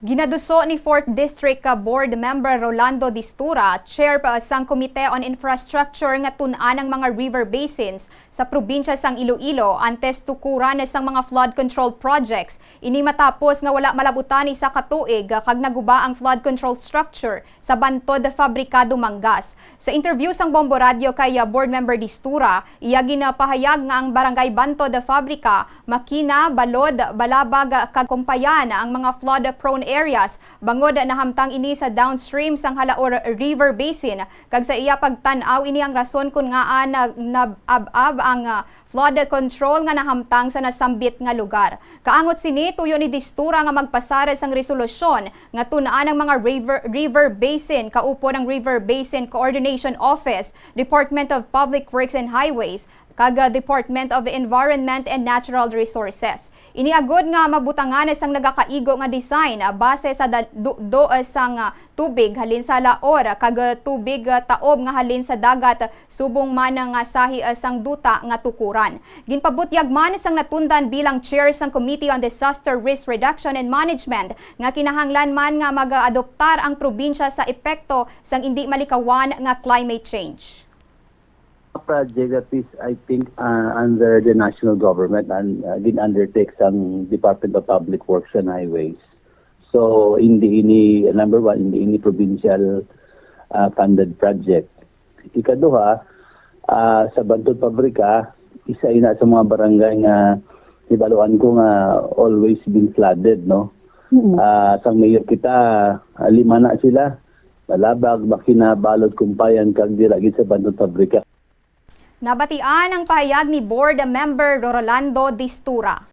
Ginaduso ni 4th District Board Member Rolando Distura, chair pa sang Komite on Infrastructure nga tun-an ng mga river basins sa probinsya sang Iloilo antes tukuran sang mga flood control projects. Ini matapos nga wala malabutan sa katuig kag naguba ang flood control structure sa Bantod Fabrikado Mangas. Sa interview sang Bombo Radio kay uh, Board Member Distura, iya ginapahayag nga ang Barangay Bantod Fabrika makina, balod, balabag kag kumpayan ang mga flood prone areas bangod na hamtang ini sa downstream sang Halaor River Basin kag sa iya pagtan-aw ini ang rason kun nga na, nabab ang ah, flood control nga nahamtang sa nasambit nga lugar. Kaangot sini tuyo ni Distura nga magpasara sang resolusyon nga tunaan ang mga river river basin kaupo ng River Basin Coordination Office, Department of Public Works and Highways, kag uh, Department of Environment and Natural Resources. Iniagod nga mabutangan sang nagakaigo nga design uh, base sa do, uh, sang uh, tubig halin sa laor kag tubig taob nga halin sa dagat subong man nga sahi sang duta nga tukuran. Ginpabutyag man sang natundan bilang chair sang Committee on Disaster Risk Reduction and Management nga kinahanglan man nga mag-adoptar ang probinsya sa epekto sang hindi malikawan nga climate change. Project that is, I think, uh, under the national government and uh, din undertake ang Department of Public Works and Highways. So, hindi ini, number one, hindi ini provincial uh, funded project. Ikaduha, uh, sa Bantod Pabrika, isa ina sa mga barangay nga ibaluan ko nga always been flooded, no? Ah, sang mayor kita, lima na sila. Malabag, Bakina, Balod, Kumpayan, kag dilagi sa Bantod Pabrika. Nabatian ang pahayag ni Board Member Rolando Distura.